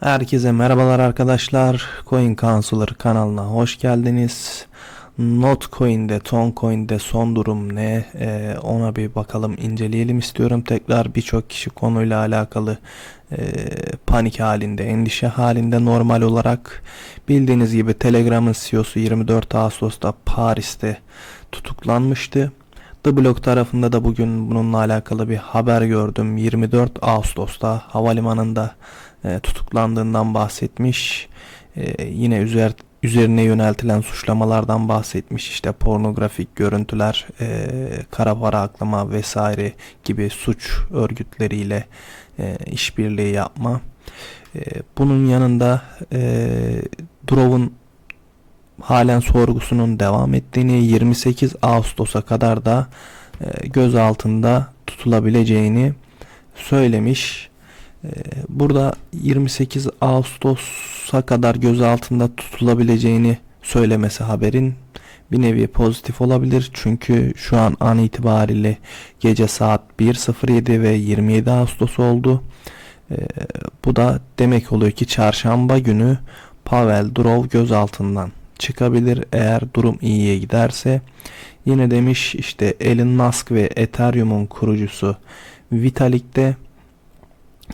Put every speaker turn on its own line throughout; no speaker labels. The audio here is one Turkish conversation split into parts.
Herkese merhabalar arkadaşlar. Coin Counselor kanalına hoş geldiniz. Notcoin'de, Toncoin'de son durum ne? Ee, ona bir bakalım, inceleyelim istiyorum. Tekrar birçok kişi konuyla alakalı e, panik halinde, endişe halinde normal olarak. Bildiğiniz gibi Telegram'ın CEO'su 24 Ağustos'ta Paris'te tutuklanmıştı. The Block tarafında da bugün bununla alakalı bir haber gördüm. 24 Ağustos'ta havalimanında e, tutuklandığından bahsetmiş. E, yine üzer, üzerine yöneltilen suçlamalardan bahsetmiş. İşte pornografik görüntüler, e, kara para aklama vesaire gibi suç örgütleriyle e, işbirliği yapma. E, bunun yanında e, Drov'un halen sorgusunun devam ettiğini 28 Ağustos'a kadar da e, gözaltında tutulabileceğini söylemiş. E, burada 28 Ağustos'a kadar gözaltında tutulabileceğini söylemesi haberin bir nevi pozitif olabilir. Çünkü şu an an itibariyle gece saat 1.07 ve 27 Ağustos oldu. E, bu da demek oluyor ki çarşamba günü Pavel Durov gözaltından çıkabilir eğer durum iyiye giderse. Yine demiş işte Elon Musk ve Ethereum'un kurucusu Vitalik de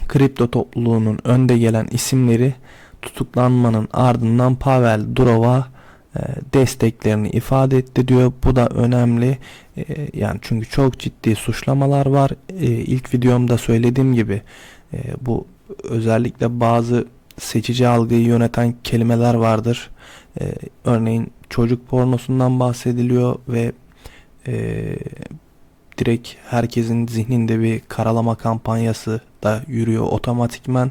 kripto topluluğunun önde gelen isimleri tutuklanmanın ardından Pavel Durov'a e, desteklerini ifade etti diyor. Bu da önemli. E, yani çünkü çok ciddi suçlamalar var. E, ilk videomda söylediğim gibi bu özellikle bazı seçici algıyı yöneten kelimeler vardır. Örneğin çocuk pornosundan bahsediliyor ve direkt herkesin zihninde bir karalama kampanyası da yürüyor otomatikmen.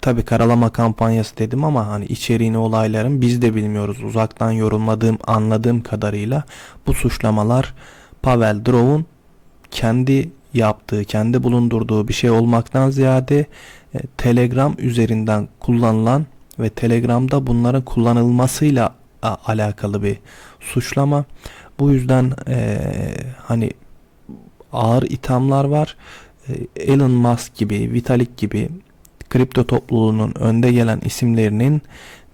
Tabi karalama kampanyası dedim ama hani içeriğini olayların biz de bilmiyoruz. Uzaktan yorumladığım anladığım kadarıyla bu suçlamalar Pavel Drov'un kendi yaptığı, kendi bulundurduğu bir şey olmaktan ziyade e, Telegram üzerinden kullanılan ve Telegram'da bunların kullanılmasıyla alakalı bir suçlama. Bu yüzden e, hani ağır ithamlar var. E, Elon Musk gibi, Vitalik gibi kripto topluluğunun önde gelen isimlerinin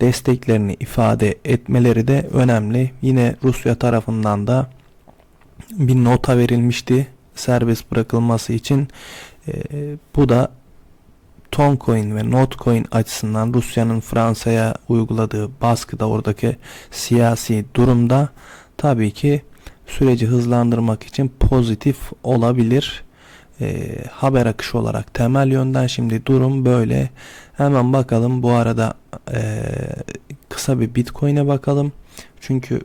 desteklerini ifade etmeleri de önemli. Yine Rusya tarafından da bir nota verilmişti serbest bırakılması için. E, bu da Toncoin ve Notcoin açısından Rusya'nın Fransa'ya uyguladığı baskıda oradaki siyasi durumda tabii ki süreci hızlandırmak için pozitif olabilir. E, haber akışı olarak temel yönden şimdi durum böyle. Hemen bakalım bu arada e, kısa bir Bitcoin'e bakalım. Çünkü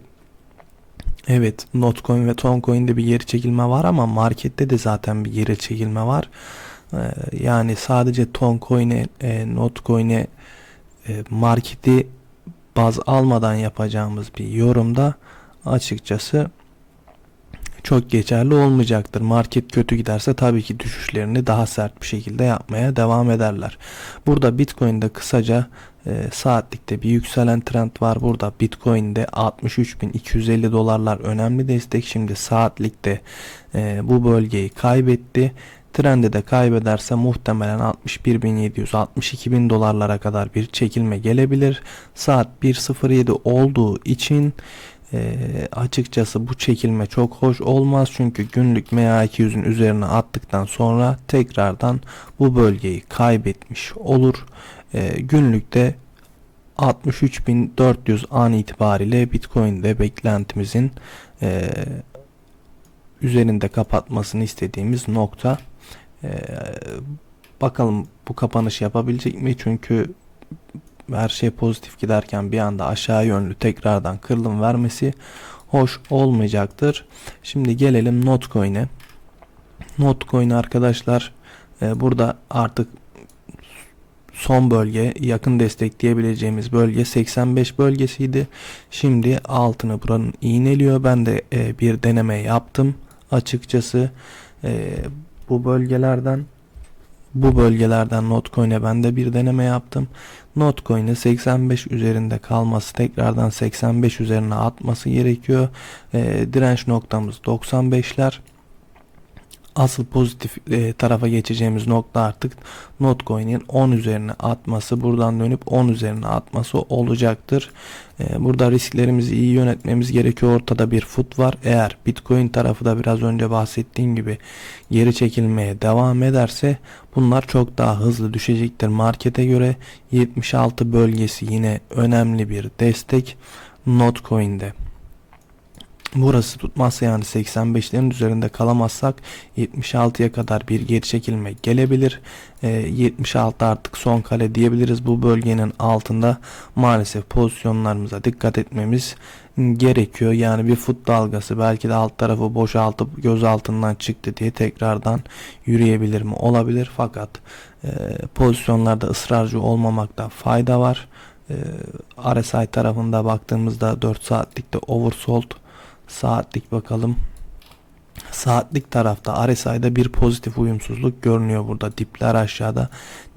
evet Notcoin ve Toncoin'de bir geri çekilme var ama markette de zaten bir geri çekilme var. E, yani sadece Toncoin'e, e, Notcoin'e e, marketi baz almadan yapacağımız bir yorumda açıkçası çok geçerli olmayacaktır. Market kötü giderse tabii ki düşüşlerini daha sert bir şekilde yapmaya devam ederler. Burada Bitcoin'de kısaca e, saatlikte bir yükselen trend var. Burada Bitcoin'de 63.250 dolarlar önemli destek. Şimdi saatlikte e, bu bölgeyi kaybetti. Trendi de kaybederse muhtemelen 61.700-62.000 dolarlara kadar bir çekilme gelebilir. Saat 1.07 olduğu için e, açıkçası bu çekilme çok hoş olmaz çünkü günlük MA200'ün üzerine attıktan sonra tekrardan bu bölgeyi kaybetmiş olur. E, günlükte 63.400 an itibariyle Bitcoin'de beklentimizin e, üzerinde kapatmasını istediğimiz nokta. E, bakalım bu kapanış yapabilecek mi? Çünkü her şey pozitif giderken bir anda aşağı yönlü tekrardan kırılım vermesi hoş olmayacaktır. Şimdi gelelim Notcoin'e. Notcoin arkadaşlar e, burada artık son bölge yakın destekleyebileceğimiz bölge 85 bölgesiydi. Şimdi altını buranın iğneliyor. Ben de e, bir deneme yaptım. Açıkçası e, bu bölgelerden bu bölgelerden Notcoin'e ben de bir deneme yaptım. Notcoin'e 85 üzerinde kalması tekrardan 85 üzerine atması gerekiyor. E, direnç noktamız 95'ler. Asıl pozitif e, tarafa geçeceğimiz nokta artık Notcoin'in 10 üzerine atması buradan dönüp 10 üzerine atması olacaktır. E, burada risklerimizi iyi yönetmemiz gerekiyor. Ortada bir fut var. Eğer Bitcoin tarafı da biraz önce bahsettiğim gibi geri çekilmeye devam ederse bunlar çok daha hızlı düşecektir. Markete göre 76 bölgesi yine önemli bir destek Notcoin'de. Burası tutmazsa yani 85'lerin üzerinde kalamazsak 76'ya kadar bir geri çekilme gelebilir. E, 76 artık son kale diyebiliriz. Bu bölgenin altında maalesef pozisyonlarımıza dikkat etmemiz gerekiyor. Yani bir fut dalgası belki de alt tarafı boşaltıp göz altından çıktı diye tekrardan yürüyebilir mi? Olabilir fakat e, pozisyonlarda ısrarcı olmamakta fayda var. E, RSI tarafında baktığımızda 4 saatlikte oversold Saatlik bakalım. Saatlik tarafta RSI'da bir pozitif uyumsuzluk görünüyor burada. Dipler aşağıda,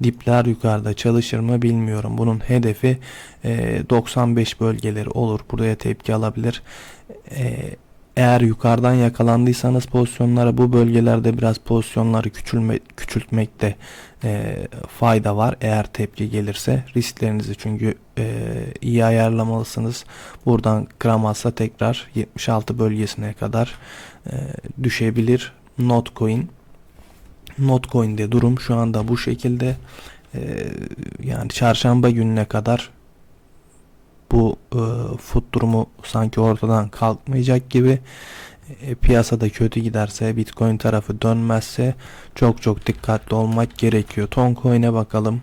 dipler yukarıda çalışır mı bilmiyorum. Bunun hedefi e, 95 bölgeleri olur. Buraya tepki alabilir. E, eğer yukarıdan yakalandıysanız pozisyonlara bu bölgelerde biraz pozisyonları küçülme, küçültmekte e, fayda var. Eğer tepki gelirse risklerinizi çünkü e, iyi ayarlamalısınız. Buradan kıramazsa tekrar 76 bölgesine kadar e, düşebilir. Notcoin Notcoin'de durum şu anda bu şekilde. E, yani çarşamba gününe kadar bu e, foot durumu sanki ortadan kalkmayacak gibi e, piyasada kötü giderse Bitcoin tarafı dönmezse çok çok dikkatli olmak gerekiyor. Toncoin'e bakalım.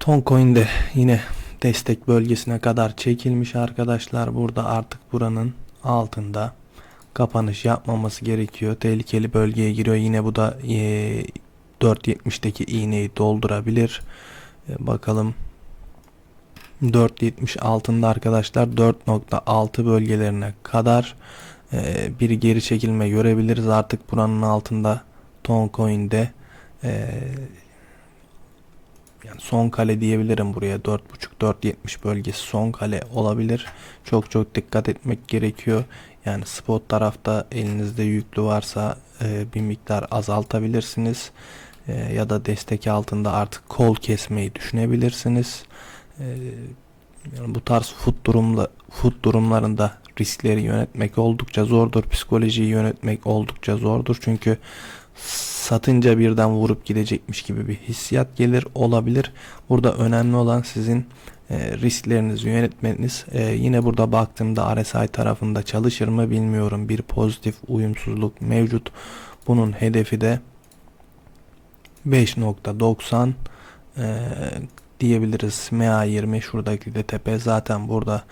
Toncoin de yine destek bölgesine kadar çekilmiş arkadaşlar. Burada artık buranın altında kapanış yapmaması gerekiyor. Tehlikeli bölgeye giriyor. Yine bu da e, 4.70'deki iğneyi doldurabilir. E, bakalım 4.70 altında arkadaşlar 4.6 bölgelerine kadar e, bir geri çekilme görebiliriz. Artık buranın altında Toncoin'de e, yani son kale diyebilirim buraya 4.5-4.70 bölgesi son kale olabilir. Çok çok dikkat etmek gerekiyor. Yani spot tarafta elinizde yüklü varsa e, bir miktar azaltabilirsiniz. E, ya da destek altında artık kol kesmeyi düşünebilirsiniz. E, yani bu tarz fut durumla fut durumlarında riskleri yönetmek oldukça zordur. Psikolojiyi yönetmek oldukça zordur. Çünkü satınca birden vurup gidecekmiş gibi bir hissiyat gelir olabilir. Burada önemli olan sizin e, risklerinizi yönetmeniz. E, yine burada baktığımda RSI tarafında çalışır mı bilmiyorum. Bir pozitif uyumsuzluk mevcut. Bunun hedefi de 5.90 e, diyebiliriz. MA20 şuradaki de tepe zaten burada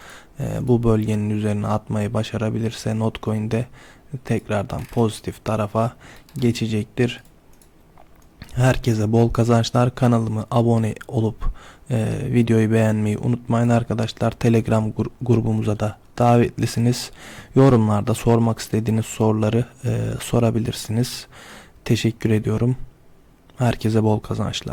e, bu bölgenin üzerine atmayı başarabilirse Notcoin'de tekrardan pozitif tarafa geçecektir. Herkese bol kazançlar. Kanalımı abone olup e, videoyu beğenmeyi unutmayın arkadaşlar. Telegram gru grubumuza da davetlisiniz. Yorumlarda sormak istediğiniz soruları e, sorabilirsiniz. Teşekkür ediyorum. Herkese bol kazançlar.